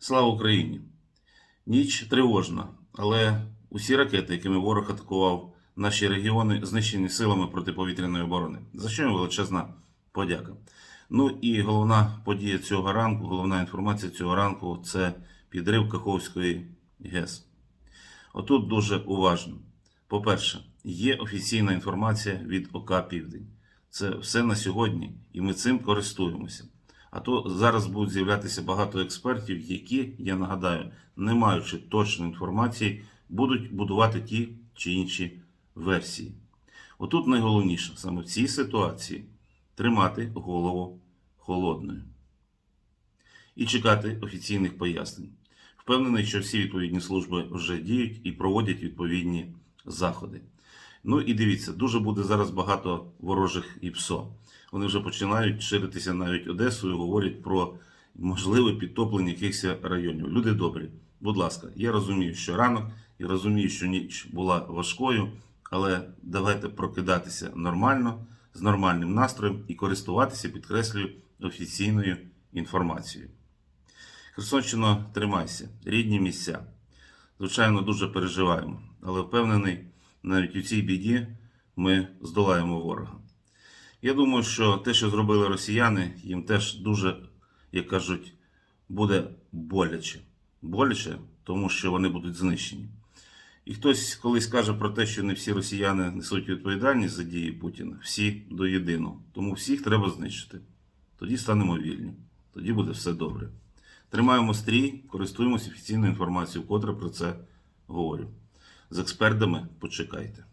Слава Україні! Ніч тривожна, але усі ракети, якими ворог атакував наші регіони, знищені силами протиповітряної оборони. За що їм величезна подяка. Ну і головна подія цього ранку, головна інформація цього ранку це підрив Каховської ГЕС. Отут дуже уважно. По-перше, є офіційна інформація від ОК Південь. Це все на сьогодні, і ми цим користуємося. А то зараз будуть з'являтися багато експертів, які, я нагадаю, не маючи точної інформації, будуть будувати ті чи інші версії. Отут найголовніше саме в цій ситуації тримати голову холодною і чекати офіційних пояснень. Впевнений, що всі відповідні служби вже діють і проводять відповідні заходи. Ну і дивіться, дуже буде зараз багато ворожих ІПСО. Вони вже починають ширитися навіть Одесою, говорять про можливе підтоплення якихось районів. Люди добрі, будь ласка, я розумію, що ранок, і розумію, що ніч була важкою, але давайте прокидатися нормально, з нормальним настроєм і користуватися, підкреслюю, офіційною інформацією. Херсонщина, тримайся, рідні місця. Звичайно, дуже переживаємо, але впевнений, навіть у цій біді ми здолаємо ворога. Я думаю, що те, що зробили росіяни, їм теж дуже, як кажуть, буде боляче. Боляче, тому що вони будуть знищені. І хтось колись каже про те, що не всі росіяни несуть відповідальність за дії Путіна, всі до єдиного. Тому всіх треба знищити. Тоді станемо вільні, тоді буде все добре. Тримаємо стрій, користуємося офіційною інформацією, котре про це говорю. З експертами почекайте.